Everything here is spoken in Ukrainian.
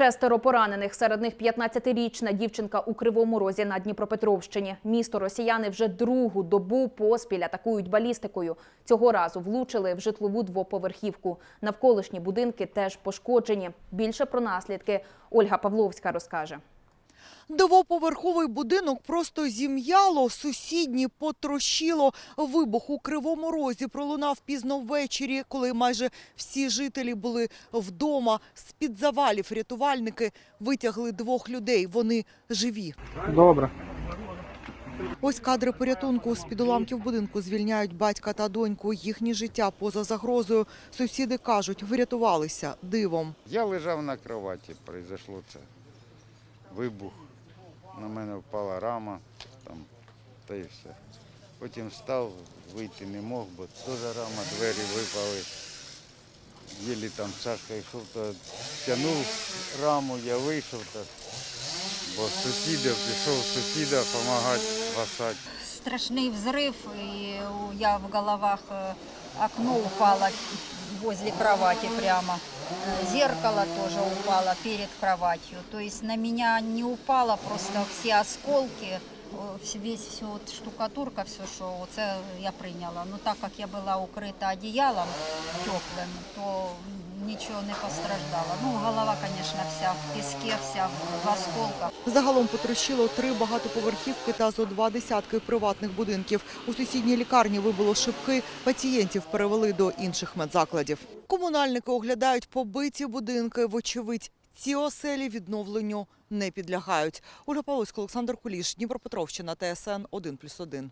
Шестеро поранених, серед них 15-річна дівчинка у Кривому Розі на Дніпропетровщині. Місто росіяни вже другу добу поспіль атакують балістикою. Цього разу влучили в житлову двоповерхівку. Навколишні будинки теж пошкоджені. Більше про наслідки Ольга Павловська розкаже. Двоповерховий будинок просто зім'яло, сусідній потрощило. Вибух у Кривому Розі пролунав пізно ввечері, коли майже всі жителі були вдома. З-під завалів рятувальники витягли двох людей. Вони живі. Добре. Ось кадри порятунку. З-під уламків будинку звільняють батька та доньку. Їхнє життя поза загрозою. Сусіди кажуть, врятувалися дивом. Я лежав на кроваті, произошло це. Вибух На мене впала рама, там, та й все. Потім встав, вийти не мог, бо теж рама, двері випали. Єлі там Сашка йшов, то тягнув раму, я вийшов, то, бо сусіда, пішов сусіда допомагати спасати. страшный взрыв, и у- я в головах э, окно упало возле кровати прямо. Зеркало тоже упало перед кроватью. То есть на меня не упало, просто все осколки, э, весь все вот штукатурка, все, що це я прийняла. Ну так як я була укрита одіялом теплим, то нічого не постраждало. Ну, голова, звісно, вся в піске, вся в осколках. Загалом потрощило три багатоповерхівки та зо два десятки приватних будинків. У сусідній лікарні вибило шибки, пацієнтів перевели до інших медзакладів. Комунальники оглядають побиті будинки. Вочевидь, ці оселі відновленню не підлягають. Ольга Павловська, Олександр Куліш, Дніпропетровщина, ТСН 1+,1.